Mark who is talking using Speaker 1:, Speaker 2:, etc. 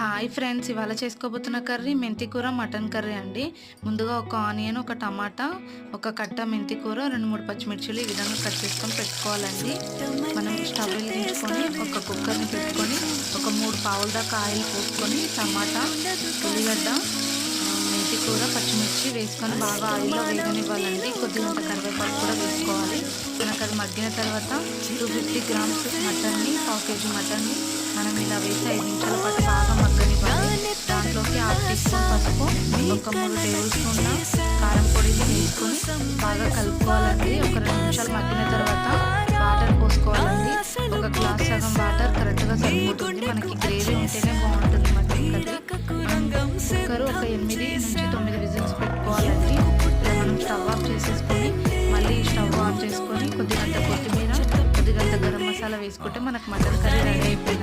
Speaker 1: Hi friends ఇవాళ చేసుకోబోతున్న curry మెంతి కూర మటన్ కర్రీ అండి. ముందుగా ఒక ఆనియన్ ఒక టమాటా ఒక కట్ట మెంతి కూర రెండు మూడు పచ్చిమిర్చిలు ఈ విధంగా కట్ చేసుకొని పెట్టుకోవాలండి. మనం స్టవ్ వెలిగించుకొని ఒక కుక్కర్ని పెట్టుకొని ఒక మూడు పావుల దాకా ఆయిల్ పోసుకొని టమాటా ఉల్లిగడ్డ మెంతికూర మెంతి కూర పచ్చిమిర్చి వేసుకొని బాగా ఆయిల్లో వేగనివ్వాలండి. కొద్దిగా కరివేపాకు కూడా వేసుకోవాలి. మనకు అది మగ్గిన తర్వాత టూ ఫిఫ్టీ గ్రామ్స్ మటన్ని పావు కేజీ మటన్ని మనం ఇలా వేసి ఐదు నిమిషాలు ఒక మూడు టేబుల్ స్పూన్ల కారం పొడిని వేసుకొని బాగా కలుపుకోవాలండి. ఒక రెండు నిమిషాలు మగ్గిన తర్వాత వాటర్ పోసుకోవాలండి. ఒక గ్లాస్ సగం వాటర్ కరెక్ట్గా సరిపోతుంది. మనకి గ్రేవీ ఉంటేనే బాగుంటుంది మటన్ కర్రీ కుక్కర్ ఒక ఎనిమిది నుంచి తొమ్మిది విజిల్స్ పెట్టుకోవాలండి. మనం స్టవ్ ఆఫ్ చేసేసుకొని మళ్ళీ స్టవ్ ఆఫ్ చేసుకొని కొద్దిగంత కొత్తిమీర కొద్దిగంత గరం మసాలా వేసుకుంటే మనకు మటన్ కర్రీ రెడీ అయిపోయింది.